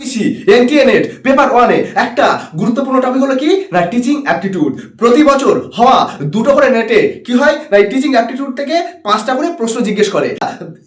EC এনটিএনএট paper ওয়ানে একটা গুরুত্বপূর্ণ টপিক হলো কি? না টিচিং অ্যাপটিটিউড প্রতি বছর হওয়া দুটো করে নেটে কি হয়? না টিচিং অ্যাপটিটিউড থেকে পাঁচটা করে প্রশ্ন জিজ্ঞেস করে।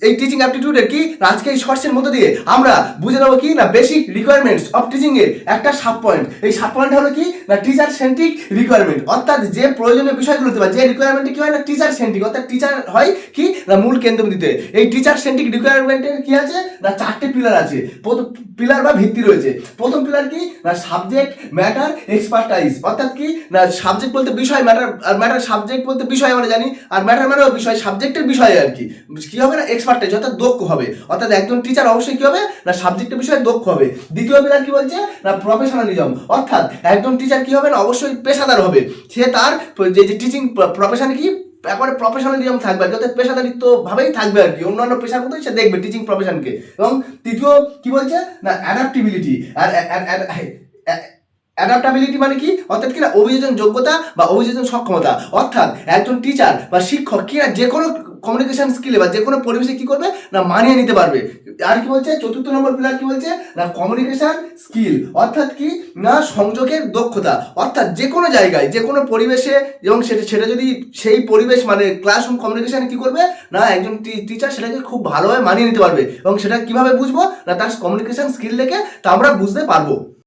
এই টিচিং অ্যাপটিটিউডের কি আজকে এই শর্টসের মধ্যে দিয়ে আমরা বুঝে নেব কি না বেসিক রিকোয়ারমেন্টস অফ টিচিং এর একটা সাব পয়েন্ট এই সাব পয়েন্ট হলো কি না টিচার সেন্ট্রিক রিকোয়ারমেন্ট অর্থাৎ যে প্রয়োজনীয় বিষয়গুলোতে বা যে রিকোয়ারমেন্টে কি হয় না টিচার সেন্ট্রিক অর্থাৎ টিচার হয় কি না মূল কেন্দ্রবিন্দুতে এই টিচার সেন্ট্রিক রিকোয়ারমেন্টের কি আছে? না চারটে পিলার আছে। প্রথম পিলার বা ভিত্তি রয়েছে। প্রথম পিলার কি? না সাবজেক্ট ম্যাটার এক্সপার্টাইজ অর্থাৎ কি? না সাবজেক্ট বলতে বিষয় ম্যাটার আর ম্যাটার সাবজেক্ট বলতে বিষয় আমরা জানি। আর ম্যাটার মানে বিষয় সাবজেক্টের বিষয় আর কি। কি হবে না? এক্সপার্টাইজ অর্থাৎ দক্ষ হবে। অর্থাৎ একজন টিচার অবশ্যই কি হবে? না সাবজেক্টের বিষয়ে দক্ষ হবে। দ্বিতীয় পিলার কি বলছে? না প্রফেশনালিজম অর্থাৎ একজন টিচার কি হবে? না, অবশ্যই পেশাদার হবে। সে তার যে যে টিচিং প্রফেশন কি? একবারে প্রফেশনালিজম থাকবে আর পেশাদারিত্ব ভাবেই থাকবে আর কি। অন্যান্য পেশার মতোই সে দেখবে টিচিং প্রফেশনকে এবং তৃতীয় কি বলছে? না অ্যাডাপ্টিবিলিটি আর অ্যাডাপ্টাবিলিটি মানে কি? অর্থাৎ কিনা অভিযোজন যোগ্যতা বা অভিযোজন সক্ষমতা। অর্থাৎ একজন টিচার বা শিক্ষক কিনা যে কোনো কমিউনিকেশন স্কিলে বা যে কোনো পরিবেশে কি করবে? না, মানিয়ে নিতে পারবে। আর কি বলছে? চতুর্থ নম্বর পিলার কি বলছে? না কমিউনিকেশন স্কিল অর্থাৎ কি? না, সংযোগের দক্ষতা। অর্থাৎ যে কোনো জায়গায়, যে কোনো পরিবেশে এবং সেটা সেটা যদি সেই পরিবেশ মানে ক্লাসরুম কমিউনিকেশন কি করবে? না, একজন টিচার সেটাকে খুব ভালোভাবে মানিয়ে নিতে পারবে। এবং সেটা কীভাবে বুঝব? না, তার কমিউনিকেশন স্কিল দেখে তা আমরা বুঝতে পারব।